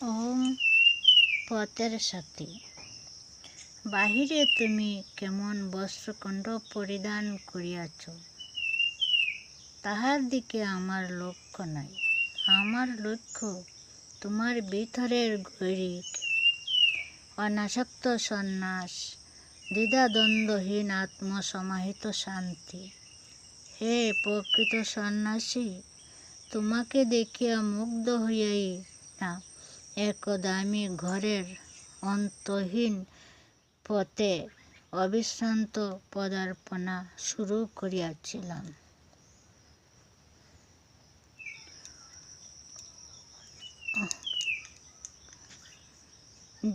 ওম পথের সাথী। বাহিরে তুমি কেমন বস্ত্রখণ্ড পরিধান করিয়াছ? তাহার দিকে আমার লক্ষ্য নাই। আমার লক্ষ্য তোমার ভিতরের গৈরিক অনাসক্ত সন্ন্যাস, দ্বিধাদ্বন্দ্বহীন আত্মসমাহিত শান্তি। হে প্রকৃত সন্ন্যাসী, তোমাকে দেখিয়া মুগ্ধ হইয়াই না একদা ঘরের অন্তহীন পথে অবিশ্রান্ত পদার্পণা শুরু করিয়াছিলাম।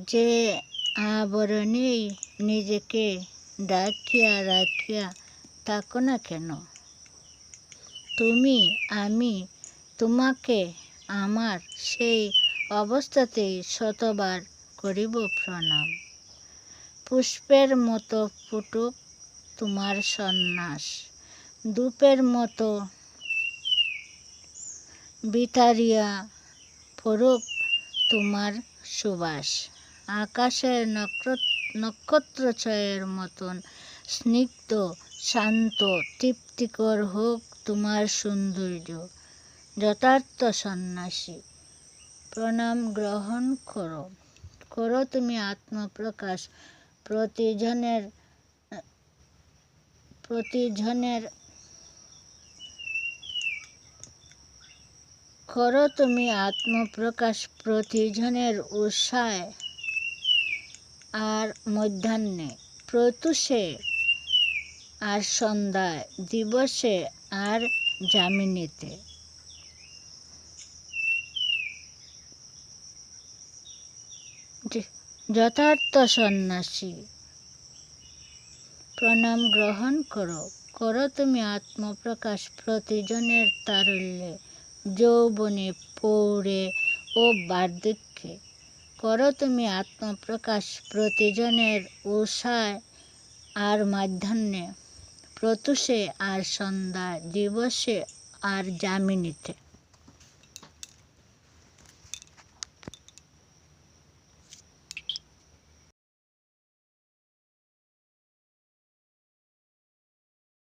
যে আবরণেই নিজেকে ডাকিয়া রাখিয়া থাকো না কেন? তুমি, আমি, তোমাকে, আমার সেই অবস্থাতেই শতবার করিব প্রণাম। পুষ্পের মতো ফুটুক তোমার সন্ন্যাস। ধূপের মতো বিতারিয়া পড়ুক তোমার সুবাস। আকাশের নক্ষত্রছয়ের মতন স্নিগ্ধ, শান্ত, তৃপ্তিকর হোক তোমার সৌন্দর্য, যথার্থ সন্ন্যাসী। প্রণাম গ্রহণ করো। করো তুমি আত্মপ্রকাশ। প্রতিজনের প্রতিজনের করো তুমি আত্মপ্রকাশ। প্রতিজনের উৎসাহে আর মধ্যাহ্নে। প্রত্যুষে আর সন্ধ্যায়। দিবসে আর যামিনীতে। যথার্থ সন্ন্যাসী। প্রণাম গ্রহণ করো। করো তুমি আত্মপ্রকাশ প্রতিজনের তারল্যে, যৌবনে, পৌরে ও বার্ধক্যে। করো তুমি আত্মপ্রকাশ প্রতিজনের উষায় আর মাধ্যাহ্নে প্রত্যুষে আর সন্ধ্যা, দিবসে আর যামিনীতে।